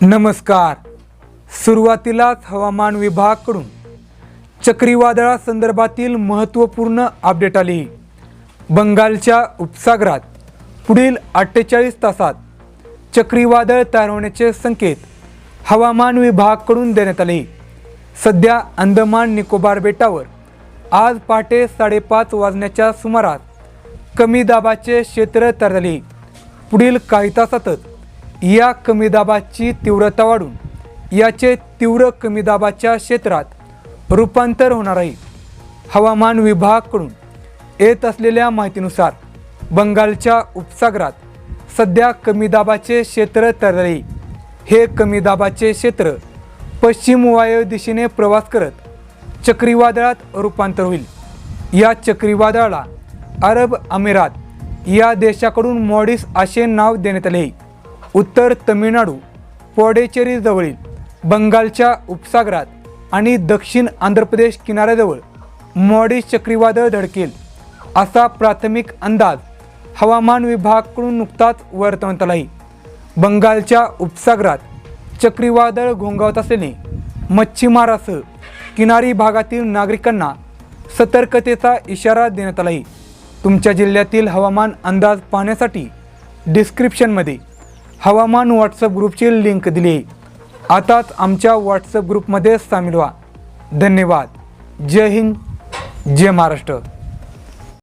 नमस्कार. सुरुवातीलाच हवामान विभागाकडून चक्रीवादळासंदर्भातील महत्त्वपूर्ण अपडेट आली. बंगालच्या उपसागरात पुढील अठ्ठेचाळीस तासात चक्रीवादळ तयार होण्याचे संकेत हवामान विभागाकडून देण्यात आले. सध्या अंदमान निकोबार बेटावर आज पहाटे साडेपाच वाजण्याच्या सुमारास कमी दाबाचे क्षेत्र तयार झाले. पुढील काही तासातच या कमी दाबाची तीव्रता वाढून याचे तीव्र कमी दाबाच्या क्षेत्रात रूपांतर होणार आहे हवामान विभागाकडून येत असलेल्या माहितीनुसार बंगालच्या उपसागरात सध्या कमी दाबाचे क्षेत्र तरले हे कमी दाबाचे क्षेत्र पश्चिम वायव्य दिशेने प्रवास करत चक्रीवादळात रूपांतर होईल. या चक्रीवादळाला अरब अमिरात या देशाकडून मॉडिस असे नाव देण्यात आले. उत्तर तमिळनाडू पोडेचेरीजवळील बंगालच्या उपसागरात आणि दक्षिण आंध्र प्रदेश किनाऱ्याजवळ मॉडी चक्रीवादळ धडकेल असा प्राथमिक अंदाज हवामान विभागाकडून नुकताच वर्तवण्यात आला आहे. बंगालच्या उपसागरात चक्रीवादळ घोंगावत असल्याने मच्छीमारासह किनारी भागातील नागरिकांना सतर्कतेचा इशारा देण्यात आला आहे. तुमच्या जिल्ह्यातील हवामान अंदाज पाहण्यासाठी डिस्क्रिप्शनमध्ये हवामान व्हॉट्सअप ग्रुपची लिंक दिली. आताच आमच्या व्हॉट्सअप ग्रुपमध्ये सामील व्हा. धन्यवाद. जय हिंद. जय महाराष्ट्र.